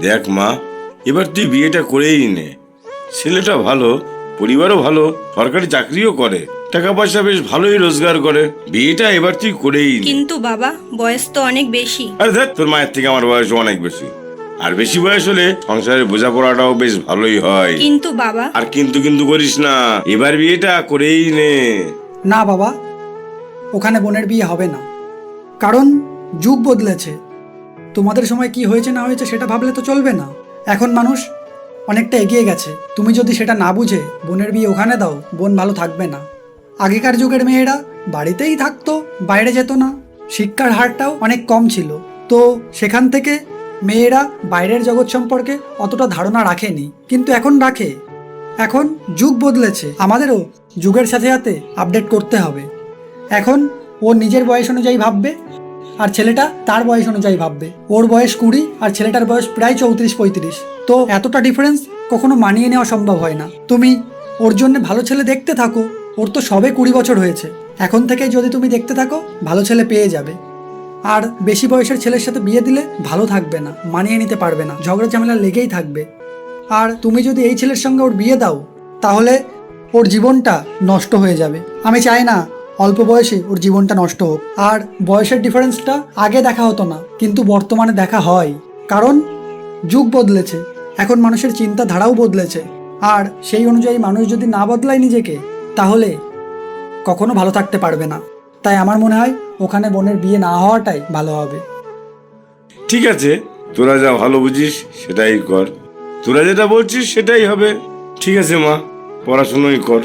দেখ মা এবার তুই বিয়েটা করেই নে। ছেলেটা ভালো পরিবারও ভালো সরকারি চাকরিও করে। টাকা পয়সা বেশ ভালোই রোজগার করে। বিয়েটা এবার তুই করেই নে। কিন্তু বাবা বয়স তো অনেক বেশি। আরে দেখ তোর মায়ের থেকে আমার বয়স অনেক বেশি। আর বেশি বয়স হলে সংসারের বোঝাপড়াটাও বেশ ভালোই হয়। কিন্তু বাবা। আর কিন্তু কিন্তু করিস না। এবার বিয়েটা করেই নে। না বাবা ওখানে বোনের বিয়ে হবে না। কারণ যুগ বদলেছে। তোমাদের সময় কি হয়েছে না হয়েছে সেটা ভাবলে তো চলবে না। এখন মানুষ অনেকটা এগিয়ে গেছে। তুমি যদি সেটা না বুঝে, বোনের বিয়ে ওখানে দাও, বোন ভালো থাকবে না। আগেকার যুগের মেয়েরা বাড়িতেই থাকতো, বাইরে যেত না। শিক্ষার হারটাও অনেক কম ছিল। তো সেখান থেকে মেয়েরা বাইরের জগৎ সম্পর্কে অতটা ধারণা রাখেনি, কিন্তু এখন রাখে। এখন যুগ বদলেছে। আমাদেরও যুগের সাথে সাথে আপডেট করতে হবে। এখন ও নিজের বয়স অনুযায়ী ভাববে আর ছেলেটা তার বয়স অনুযায়ী ভাববে। ওর বয়স কুড়ি, আর ছেলেটার বয়স প্রায় চৌত্রিশ, পঁয়ত্রিশ। তো এতটা ডিফারেন্স কখনো মানিয়ে নেওয়া সম্ভব হয় না। তুমি ওর জন্য ভালো ছেলে দেখতে থাকো, ওর তো সবে কুড়ি বছর হয়েছে। এখন থেকে যদি তুমি দেখতে থাকো, ভালো ছেলে পেয়ে যাবে। আর বেশি বয়সের ছেলের সাথে বিয়ে দিলে ভালো থাকবে না, মানিয়ে নিতে পারবে না, ঝগড়া ঝামেলা লেগেই থাকবে। আর তুমি যদি এই ছেলের সঙ্গে ওর বিয়ে দাও, তাহলে ওর জীবনটা নষ্ট হয়ে যাবে। আমি চাই না অল্প বয়সে ওর জীবনটা নষ্ট হোক। আর বয়সের ডিফারেন্সটা আগে দেখা হতো না, কিন্তু বর্তমানে দেখা হয়। কারণ যুগ বদলেছে, এখন মানুষের চিন্তাধারাও বদলেছে। আর সেই অনুযায়ী মানুষ যদি না বদলায় নিজেকে, তাহলে কখনো ভালো থাকতে পারবে না। তাই আমার মনে হয় ওখানে বোনের বিয়ে না হওয়াটাই ভালো হবে। ঠিক আছে, তোরা যা ভালো বুঝিস সেটাই কর। তোরা যেটা বলছিস সেটাই হবে। ঠিক আছে মা, পড়াশুনোই কর।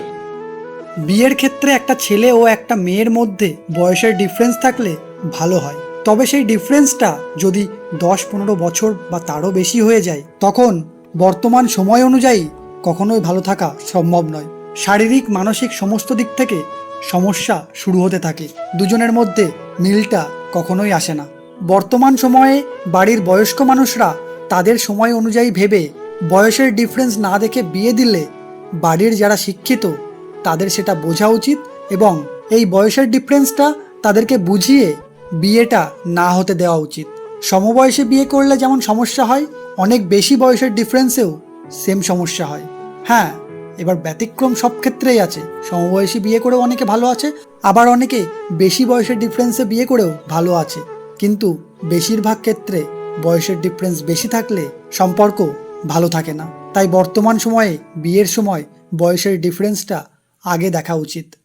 বিয়ের ক্ষেত্রে একটা ছেলে ও একটা মেয়ের মধ্যে বয়সের ডিফারেন্স থাকলে ভালো হয়। তবে সেই ডিফারেন্সটা যদি দশ পনেরো বছর বা তারও বেশি হয়ে যায়, তখন বর্তমান সময় অনুযায়ী কখনোই ভালো থাকা সম্ভব নয়। শারীরিক, মানসিক সমস্ত দিক থেকে সমস্যা শুরু হতে থাকে। দুজনের মধ্যে মিলটা কখনোই আসে না। বর্তমান সময়ে বাড়ির বয়স্ক মানুষরা তাদের সময় অনুযায়ী ভেবে বয়সের ডিফারেন্স না দেখে বিয়ে দিলে বাড়ির যারা শিক্ষিত তাদের সেটা বোঝা উচিত এবং এই বয়সের ডিফারেন্সটা তাদেরকে বুঝিয়ে বিয়েটা না হতে দেওয়া উচিত। সমবয়সে বিয়ে করলে যেমন সমস্যা হয়, অনেক বেশি বয়সের ডিফারেন্সেও সেম সমস্যা হয়। হ্যাঁ এবার ব্যতিক্রম সব ক্ষেত্রেই আছে। সমবয়সী বিয়ে করেও অনেকে ভালো আছে, আবার অনেকে বেশি বয়সের ডিফারেন্সে বিয়ে করেও ভালো আছে। কিন্তু বেশিরভাগ ক্ষেত্রে বয়সের ডিফারেন্স বেশি থাকলে সম্পর্ক ভালো থাকে না। তাই বর্তমান সময়ে, বিয়ের সময় বয়সের ডিফারেন্সটা আগে দেখা উচিত।